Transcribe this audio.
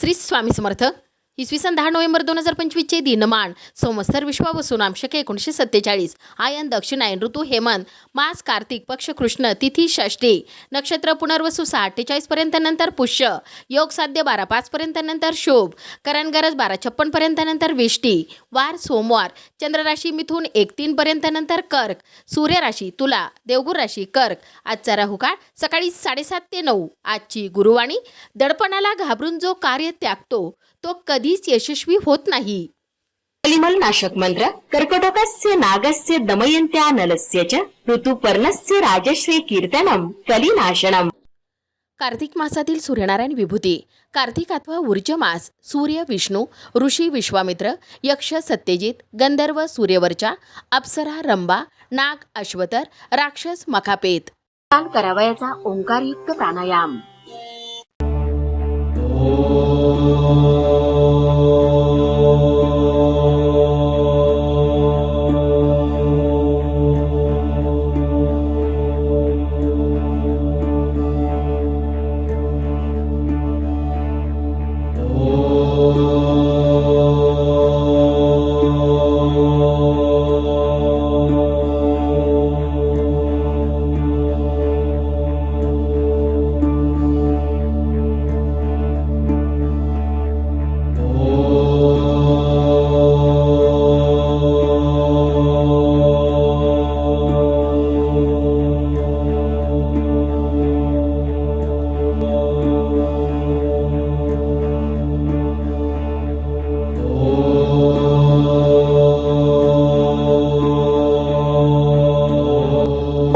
श्री स्वामी समर्थ इसवी सन दहा नोव्हेंबर दोन हजार पंचवीसचे दिनमान संवत्सर विश्वावसू नामशके एकोणीसशे सत्तेचाळीस. आयन दक्षिणायन ऋतू हेमंत मास कार्तिक पक्ष कृष्ण तिथी षष्ठी नक्षत्र पुनर्वसू सहा अठ्ठेचाळीसपर्यंत नंतर पुष्य योग साध्य बारा पाचपर्यंत नंतर शुभ करण गरज बारा छप्पनपर्यंत नंतर विष्टी वार सोमवार चंद्रराशी मिथून एक तीनपर्यंत नंतर कर्क सूर्यराशी तुला देवगुर राशी कर्क आजचा राहुकाळ सकाळी साडेसात ते नऊ. आजची गुरुवाणी दडपणाला घाबरून जो कार्य त्यागतो तो कधी कधीच यशस्वी होत नाही. कलिमल नाशक मंत्र कर्कटकस्य नागस्य दमयन्त्या नलस्य च ऋतुपर्णस्य राजश्री कीर्तनम कलिनाशनम. कार्तिक मासातील सूर्यनारायण विभूती कार्तिक अथवा ऊर्ज मास सूर्य विष्णू ऋषी विश्वामित्र यक्ष सत्यजित गंधर्व सूर्यवरच्या अप्सरा रंबा नाग अश्वतर राक्षस मखापेत. काल करावयाचा ओंकारयुक्त प्राणायाम.